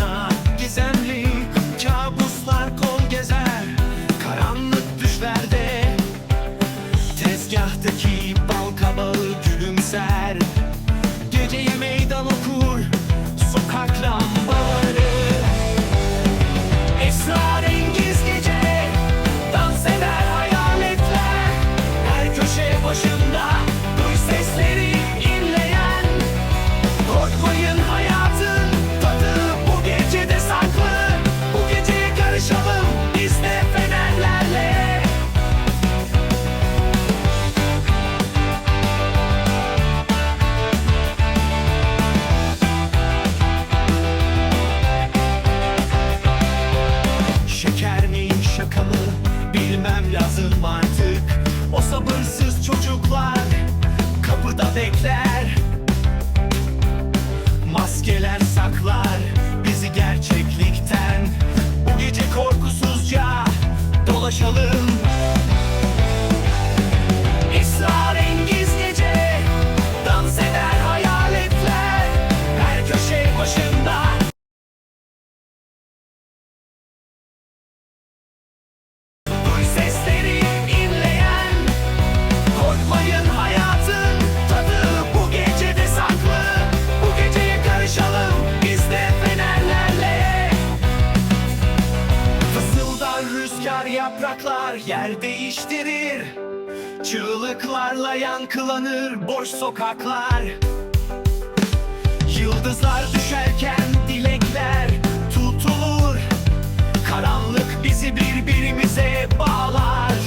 bana Gizemli kabuslar kol gezer. Karanlık düşlerde Tezgahtaki bal kabağı gülümser. Geceye meydan okur Sokaklar. Lazım artık. O sabırsız çocuklar kapıda bekler. Maskeler saklar bizi gerçeklikten. Bu gece korkusuzca dolaşalım rüzgar yapraklar yer değiştirir. Çığlıklarla yankılanır boş sokaklar. Yıldızlar düşerken dilekler tutulur. Karanlık bizi birbirimize bağlar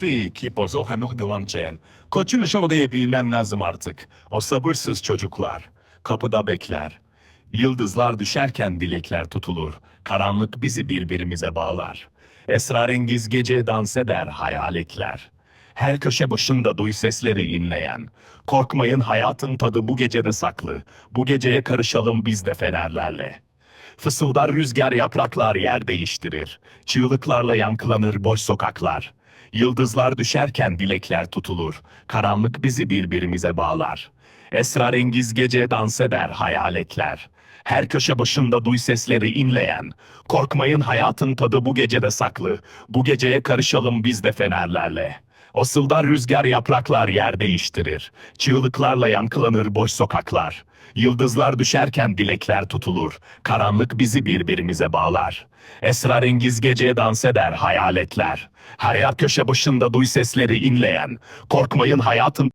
Abi ki bozo hanok dilançayan. Koçun şurada bilmem lazım artık. O sabırsız çocuklar. Kapıda bekler. Yıldızlar düşerken dilekler tutulur. Karanlık bizi birbirimize bağlar. Esrarengiz gece dans eder hayaletler. Her köşe başında duy sesleri inleyen. Korkmayın hayatın tadı bu gecede saklı. Bu geceye karışalım biz de fenerlerle. Fısıldar rüzgar yapraklar yer değiştirir. Çığlıklarla yankılanır boş sokaklar. Yıldızlar düşerken dilekler tutulur. Karanlık bizi birbirimize bağlar. Esrarengiz gece dans eder hayaletler. Her köşe başında duy sesleri inleyen. Korkmayın hayatın tadı bu gecede saklı. Bu geceye karışalım biz de fenerlerle. Sıldar rüzgar yapraklar yer değiştirir. Çığlıklarla yankılanır boş sokaklar. Yıldızlar düşerken dilekler tutulur. Karanlık bizi birbirimize bağlar. Esrarengiz gece dans eder hayaletler. Yer köşe başında duy sesleri inleyen. Korkmayın hayatın